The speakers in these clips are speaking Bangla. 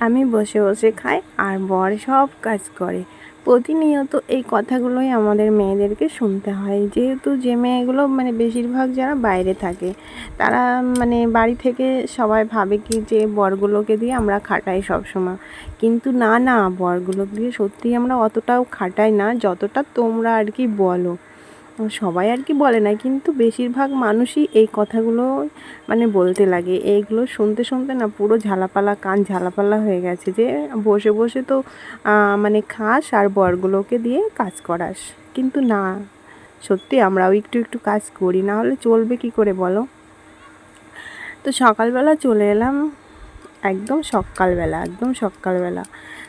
আমি বসে বসে খাই আর বর সব কাজ করে। প্রতিনিয়ত এই কথাগুলোই আমাদের মেয়েদেরকে শুনতে হয়। যেহেতু যে মেয়েগুলো মানে বেশিরভাগ যারা বাইরে থাকে, তারা মানে বাড়ি থেকে সবাই ভাবে কি যে বরগুলোকে দিয়ে আমরা খাটাই সবসময়। কিন্তু না না, বরগুলো দিয়ে সত্যিই আমরা অতটাও খাটাই না, যতটা তোমরা আর কি বলো। সবাই আর কি বলে না, কিন্তু বেশিরভাগ মানুষই এই কথাগুলো মানে বলতে লাগে। এইগুলো শুনতে শুনতে না পুরো ঝালাপালা, কান ঝালাপালা হয়ে গেছে যে বসে বসে তো মানে খাস আর বরগুলোকে দিয়ে কাজ করাস। কিন্তু না, সত্যি আমরাও একটু একটু কাজ করি, না হলে চলবে কি করে বলো? তো সকালবেলা চলে এলাম একদম সকালবেলা একদম সকালবেলা।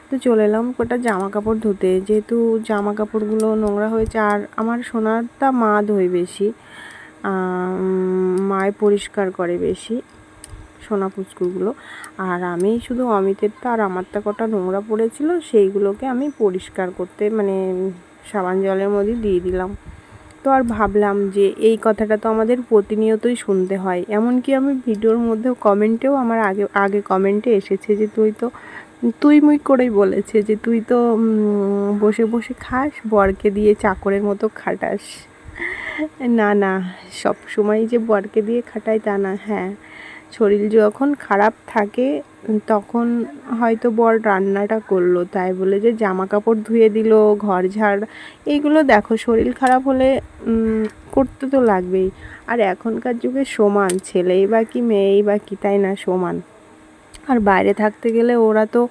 তো চলে এলাম কটা জামা কাপড় ধুতে। যেহেতু জামা কাপড়গুলো নোংরা হয়েছে, আর আমার সোনারটা মা ধোয় বেশি মায় পরিষ্কার করে বেশি সোনা পুচকুগুলো। আর আমি শুধু অমিতেরটা আর আমারটা কটা নোংরা পড়েছিল, সেইগুলোকে আমি পরিষ্কার করতে মানে সাবান জলের মধ্যে দিয়ে দিলাম। তো আর ভাবলাম যে এই কথাটা তো আমাদের প্রতিনিয়তই শুনতে হয়। এমনকি আমি ভিডিওর মধ্যেও কমেন্টেও আমার আগে আগে কমেন্টে এসেছে যে তুই তো, তুই মুই করেই বলেছে যে তুই তো বসে বসে খাস, বরকে দিয়ে চাকরের মতো খাটাস। না না সব সময় যে বরকে দিয়ে খাটাই তা না হ্যাঁ। শরীর যখন খারাপ থাকে, তখন হয়তো বর রান্নাটা করল, তাই বলে যে জামা কাপড় ধুয়ে দিল, ঘর ঝাড়, এইগুলো দেখো, শরীর খারাপ হলে করতে তো লাগবেই। আর এখনকার যুগে সমান, ছেলেই বা কি মেয়েই বা কি, তাই না, সমান। আর বাইরে থাকতে গেলে ওরা তো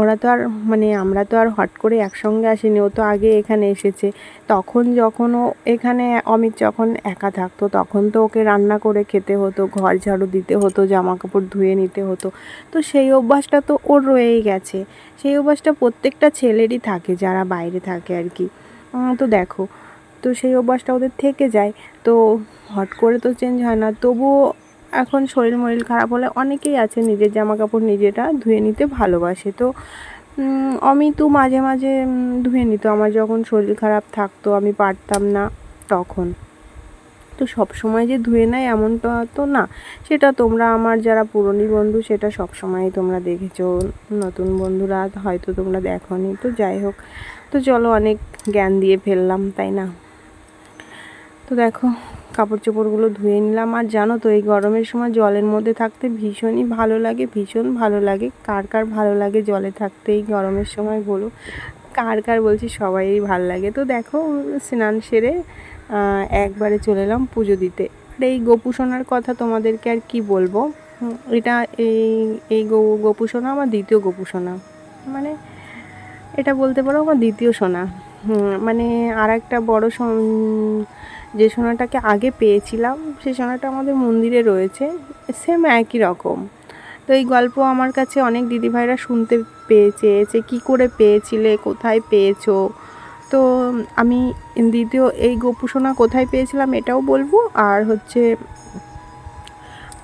ওরা তো আর মানে আমরা তো আর হট করে একসঙ্গে আসিনি, ও তো আগে এখানে এসেছে। তখন যখন ও এখানে, অমিত যখন একা থাকতো, তখন তো ওকে রান্না করে খেতে হতো, ঘর ঝাড়ু দিতে হতো জামা কাপড় ধুয়ে নিতে হতো। তো সেই অভ্যাসটা তো ওর রয়েই গেছে। সেই অভ্যাসটা প্রত্যেকটা ছেলেরই থাকে, যারা বাইরে থাকে আর কি। তো দেখো, তো সেই অভ্যাসটা ওদের থেকে যায়। তো হট করে তো চেঞ্জ হয় না। তবুও এখন শরীর মরিল খারাপ হলে অনেকেই আছে নিজের জামা কাপড় নিজেরা ধুয়ে নিতে ভালোবাসে। তো আমি তো মাঝে মাঝে ধুয়ে নিত। আমার যখন শরীর খারাপ থাকতো, আমি পারতাম না তখন। তো সব সময় যে ধুয়ে নেয় এমনটা তো না। সেটা তোমরা আমার যারা পুরনো বন্ধু, সেটা সব সময়ই তোমরা দেখেছ। নতুন বন্ধুরা হয়তো তোমরা দেখোনি। তো যাই হোক, তো চলো অনেক জ্ঞান দিয়ে ফেললাম, তাই না? তো দেখো কাপড় চোপড়গুলো ধুয়ে নিলাম। আর জানো তো, এই গরমের সময় জলের মধ্যে থাকতে ভীষণই ভালো লাগে, ভীষণ ভালো লাগে। কার কার ভালো লাগে জলে থাকতে এই গরমের সময় বলো? কার কার বলছি সবাই ভালো লাগে। তো দেখো, স্নান সেরে একবারে চলে এলাম পুজো দিতে। আর এই গোপুসোনার কথা তোমাদেরকে আর কি বলব? এটা এই এই গো গোপুসোনা আমার দ্বিতীয় গোপুসোনা মানে এটা বলতে পারো আমার দ্বিতীয় সোনা। মানে আর একটা বড়ো যে সোনাটাকে আগে পেয়েছিলাম সেই সোনাটা আমাদের মন্দিরে রয়েছে সেম একই রকম। তো এই গল্প আমার কাছে অনেক দিদিভাইরা শুনতে পেয়েছে যে কী করে পেয়েছিলে, কোথায় পেয়েছ? তো আমি দ্বিতীয় এই গোপুসোনা কোথায় পেয়েছিলাম এটাও বলব, আর হচ্ছে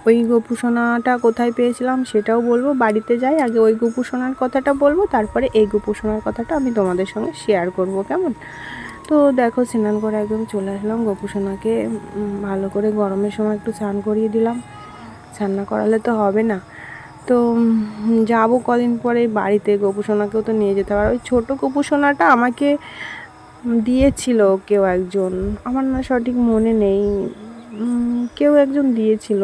ওই গোপুসোনাটা কোথায় পেয়েছিলাম সেটাও বলব। বাড়িতে যাই, আগে ওই গোপুসোনার কথাটা বলব, তারপরে এই গোপুসোনার কথাটা আমি তোমাদের সঙ্গে শেয়ার করব, কেমন? তো দেখো স্নান করে একদম চলে আসলাম। গোপুসোনাকে ভালো করে গরমের সময় একটু স্নান করিয়ে দিলাম। স্নান না করালে তো হবে না। তো যাব কদিন পরে বাড়িতে। গোপুসোনাকেও তো নিয়ে যেতে পারো ওই ছোটো গোপুসোনাটা আমাকে দিয়েছিল কেউ একজন। আমার না সঠিক মনে নেই। কেউ একজন দিয়েছিল।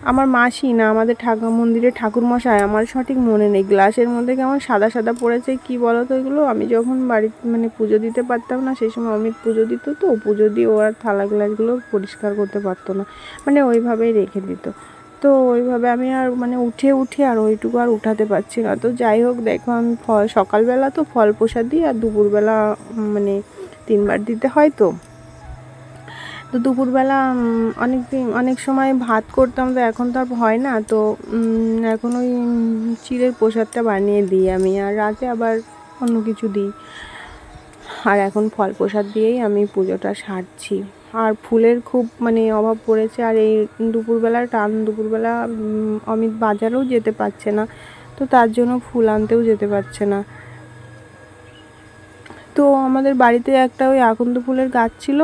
আমার মাসি না, আমাদের ঠাকুর মন্দিরে ঠাকুর মশাই আমার সঠিক মনে নেই। গ্লাসের মধ্যে কেমন সাদা সাদা পড়েছে, কি বলো তো এগুলো? আমি যখন বাড়ি মানে পুজো দিতে পারতাম না, সেই সময় অমিত পুজো দিত তো, পুজো দিয়ে ওর থালা গ্লাসগুলো পরিষ্কার করতে পারতো না। মানে ওইভাবেই রেখে দিত। তো ওইভাবে আমি আর মানে উঠে উঠে আর ওইটুকু আর উঠাতে পারছি না। তো যাই হোক, দেখো আমি ফল, সকালবেলা তো ফল প্রসাদ দিই আর দুপুরবেলা মানে তিনবার দিতে হয় তো। তো দুপুরবেলা অনেক দিন, অনেক সময় ভাত করতাম, তো এখন তো আর হয় না। তো এখন ওই চিড়ের প্রসাদটা বানিয়ে দিই আমি, আর রাতে আবার অন্য কিছু দিই। আর এখন ফল প্রসাদ দিয়েই আমি পুজোটা সারছি। আর ফুলের খুব মানে অভাব পড়েছে, আর এই দুপুরবেলা, টান দুপুরবেলা অমিত বাজারেও যেতে পারছে না। তো তার জন্য ফুল আনতেও যেতে পারছে না। তো আমাদের বাড়িতে একটা ওই আকন্দ ফুলের গাছ ছিল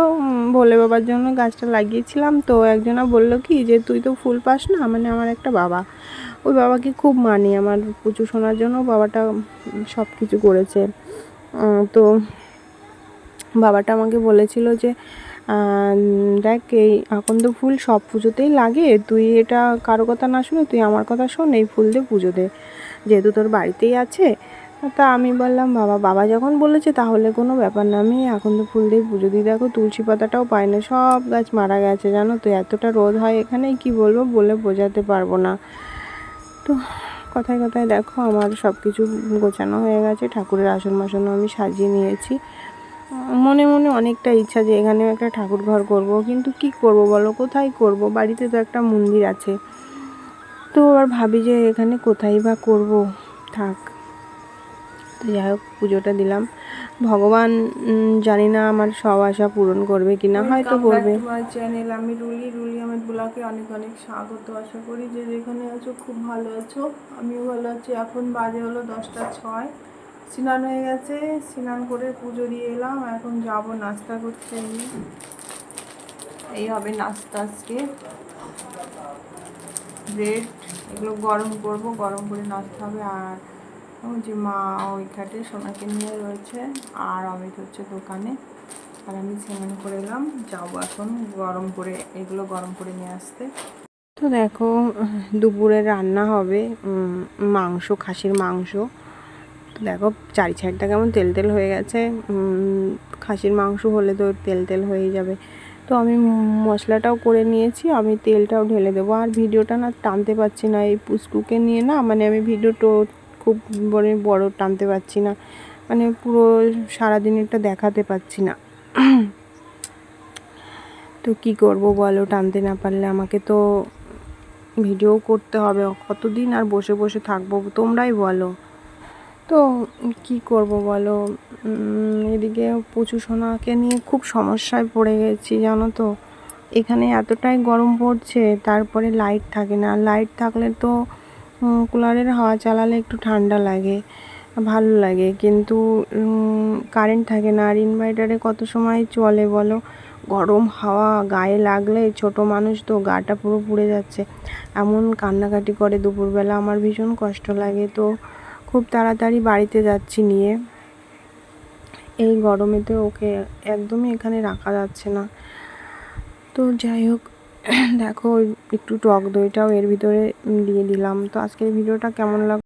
ভোলে বাবার জন্য গাছটা লাগিয়েছিলাম। তো একজনা বলল কি যে, তুই তো ফুল পাস না? মানে আমার একটা বাবা। ওই বাবাকে খুব মানি আমার পুজো শোনার জন্য, বাবাটা সব কিছু করেছে তো বাবাটা আমাকে বলেছিল যে দেখ, এই আকন্দ ফুল সব পুজোতেই লাগে। তুই এটা কারও কথা না শুনে, তুই আমার কথা শোন, এই ফুল দিয়ে পুজো দে। যেহেতু তোর বাড়িতেই আছে তা আমি বললাম, বাবা বাবা যখন বলেছে তাহলে কোনো ব্যাপার না, আমি এখন তো ফুল দিয়ে পুজো দিয়ে দেখো তুলসী পাতাটাও পাই না, সব গাছ মারা গেছে, জানো তো, এতটা রোদ হয় এখানে, কি বলব বলে বোঝাতে পারব না। তো কথায় কথায় দেখো আমার সব কিছু গোছানো হয়ে গেছে, ঠাকুরের আসন মাসনও আমি সাজিয়ে নিয়েছি। মনে মনে অনেকটা ইচ্ছা যে এখানেও একটা ঠাকুর ঘর করব, কিন্তু কি করব বলো, কোথায় করব? বাড়িতে তো একটা মন্দির আছে। তো আবার ভাবি যে এখানে কোথায় বা করব? থাক। তো যাই হোক পুজোটা দিলাম। ভগবান জানি না আমার সব আশা পূরণ করবে কি না হয়তো করবে। চ্যানেল আমি রুলি রুলি আহমেদ বুলাকে অনেক অনেক স্বাগত। আশা করি যে যেখানে আছো খুব ভালো আছো। আমিও ভালো আছি। এখন বাজে হলো দশটা ছয়। স্নান হয়ে গেছে। স্নান করে পুজো দিয়ে এলাম। এখন যাব নাস্তা করতে এই এই হবে নাস্তা আজকে। ব্রেড এগুলো গরম করব। গরম করে নাস্তা হবে আর ওই যে মা ওই খাটে সোনাকে নিয়ে রয়েছে, আর অমিত হচ্ছে দোকানে। আর আমি স্নান করে এলাম যাব এখন গরম করে, এগুলো গরম করে নিয়ে আসতে। তো দেখো, দুপুরে রান্না হবে মাংস, খাসির মাংস। তো দেখো, চারি সাইডটা কেমন তেল তেল হয়ে গেছে। খাসির মাংস হলে তো তেল তেল হয়ে যাবে। তো আমি মশলাটাও করে নিয়েছি, আমি তেলটাও ঢেলে দেবো। আর ভিডিওটা না টানতে পারছি না, এই পুষ্কুকে নিয়ে না মানে আমি ভিডিওটা খুব বড় বড় টানতে পারছি না। মানে পুরো সারাদিনেরটা দেখাতে পারছি না। তো কি করব বলো, টানতে না পারলে আমাকে তো ভিডিও করতে হবে। কতদিন আর বসে বসে থাকব তোমরাই বলো। তো কি করব বলো এদিকে প্রচুর সোনাকে নিয়ে খুব সমস্যায় পড়ে গেছি, জানো তো। এখানে এতটাই গরম পড়ছে, তারপরে লাইট থাকে না। লাইট থাকলে তো কুলারের হাওয়া চালালে একটু ঠান্ডা লাগে, ভালো লাগে। কিন্তু কারেন্ট থাকে না। আর ইনভার্টারে কত সময় চলে বলো? গরম হাওয়া গায়ে লাগলে ছোট মানুষ তো গাটা পুরো পুড়ে যাচ্ছে। এমন কান্নাকাটি করে দুপুরবেলা, আমার ভীষণ কষ্ট লাগে। তো খুব তাড়াতাড়ি বাড়িতে যাচ্ছি নিয়ে। এই গরমেতে ওকে একদমই এখানে রাখা যাচ্ছে না। তো যাই হোক দেখো একটু টক দইটাও এর ভিতরে দিয়ে দিলাম। তো আজকের ভিডিওটা কেমন লাগ